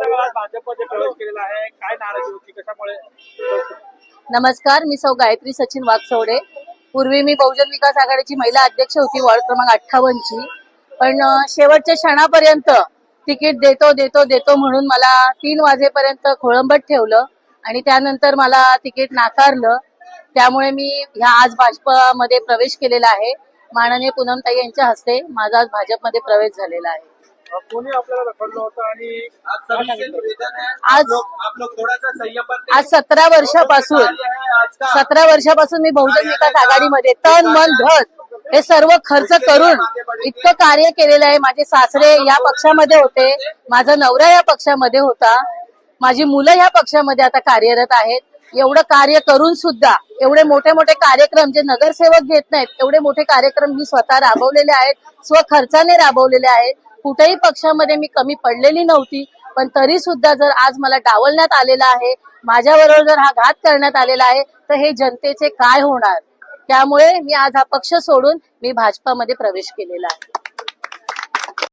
भाजपमध्ये प्रवेश केलेला आहे. काय नाराजी होती? कशामुळे? नमस्कार मी सौ गायत्री सचिन वाघसवडे पूर्वी मी बहुजन विकास आघाडीची महिला अध्यक्ष होती वॉर्ड क्रमांक अठ्ठावन्नची. पण शेवटच्या क्षणापर्यंत तिकीट देतो देतो देतो म्हणून मला तीन वाजेपर्यंत खोळंबत ठेवलं आणि त्यानंतर मला तिकीट नाकारलं. त्यामुळे मी ह्या आज भाजपमध्ये प्रवेश केलेला आहे. माननीय पूनमताई यांच्या हस्ते माझा आज भाजपमध्ये प्रवेश झालेला आहे. अ, कोणी आपल्याला रखडलं होतं आणि काय सांगितलं? आज आप लोग थोड़ा सा संयम बरतें आज सतरा वर्षापासून सतरा वर्षापासून मी बहुजन विकास आघाडीमध्ये तन मन धन हे सर्व खर्च करून इतकं कार्य केलेलं आहे. माझे सासरे या पक्षामध्ये होते. माझा नवरा या पक्षामध्ये होता. माझी मुलं या पक्षामध्ये आता कार्यरत आहेत. एवढं कार्य करून सुद्धा एवढे मोठे मोठे कार्यक्रम जे नगरसेवक घेत नाहीत एवढे मोठे कार्यक्रम मी स्वतः राबवलेले आहेत स्वखर्चाने राबवलेले आहेत. कुठेही पक्षामध्ये मी कमी पडलेली नव्हती पण तरी सुद्धा जर आज मला डावलण्यात आलेला आहे माझ्याबरोबर जर हा घात करण्यात आलेला आहे तर हे जनतेचे काय होणार? त्यामुळे मी आज हा पक्ष सोडून मी भाजपामध्ये प्रवेश केलेला आहे.